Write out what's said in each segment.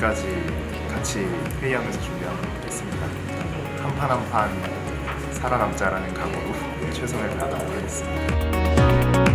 내일까지 같이 회의하면서 준비하고 있습니다. 한 판 한 판 살아남자라는 각오로 최선을 다하도록 하겠습니다.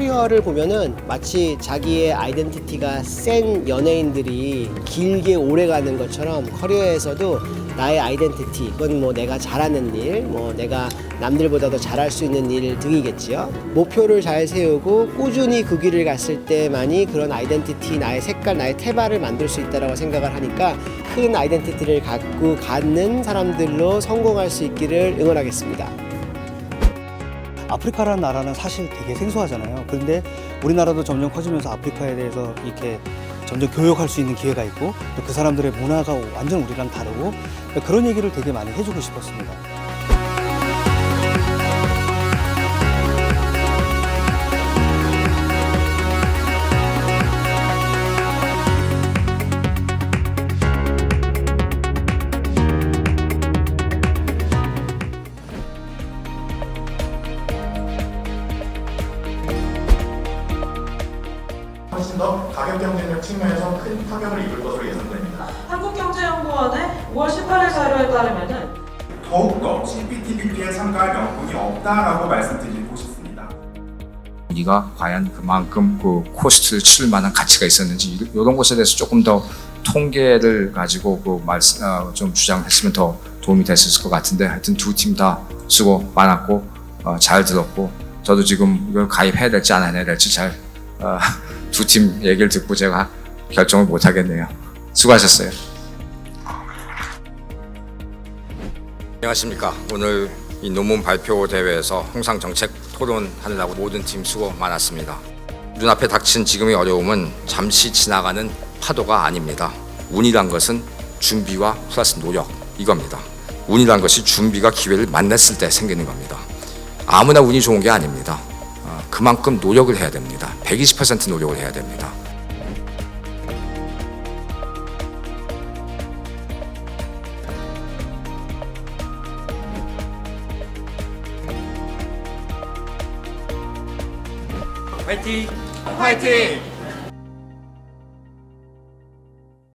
커리어를 보면은 마치 자기의 아이덴티티가 센 연예인들이 길게 오래 가는 것처럼 커리어에서도 나의 아이덴티티, 그건 뭐 내가 잘하는 일, 뭐 내가 남들보다 더 잘할 수 있는 일 등이겠지요. 목표를 잘 세우고 꾸준히 그 길을 갔을 때만이 그런 아이덴티티, 나의 색깔, 나의 태발을 만들 수 있다라고 생각을 하니까 큰 아이덴티티를 갖고 가는 사람들로 성공할 수 있기를 응원하겠습니다. 아프리카라는 나라는 사실 되게 생소하잖아요. 그런데 우리나라도 점점 커지면서 아프리카에 대해서 이렇게 점점 교육할 수 있는 기회가 있고 또 그 사람들의 문화가 완전 우리랑 다르고 그런 얘기를 되게 많이 해주고 싶었습니다. 훨씬 더 가격 경쟁력 측면에서 큰 타격을 입을 것으로 예상됩니다. 한국경제연구원의 5월 18일 자료에 따르면은 더욱더 CPTPP에 참가할 명분이 없다라고 말씀드리고 싶습니다. 우리가 과연 그만큼 그 코스트를 치를 만한 가치가 있었는지 이- 이런 것에 대해서 조금 더 통계를 가지고 그 말씀 어, 좀 주장했으면 더 도움이 됐을 것 같은데 하여튼 두 팀 다 수고 많았고 어, 잘 들었고 저도 지금 이걸 가입해야 될지 안 해야 될지 잘 두 팀 얘기를 듣고 제가 결정을 못 하겠네요. 수고하셨어요. 안녕하십니까. 오늘 이 논문 발표 대회에서 홍상 정책 토론하느라고 모든 팀 수고 많았습니다. 눈앞에 닥친 지금의 어려움은 잠시 지나가는 파도가 아닙니다. 운이란 것은 준비와 플러스 노력 이겁니다. 운이란 것이 준비가 기회를 만났을 때 생기는 겁니다. 아무나 운이 좋은 게 아닙니다. 어, 그만큼 노력을 해야 됩니다. 120% 노력을 해야 됩니다. 화이팅! 화이팅!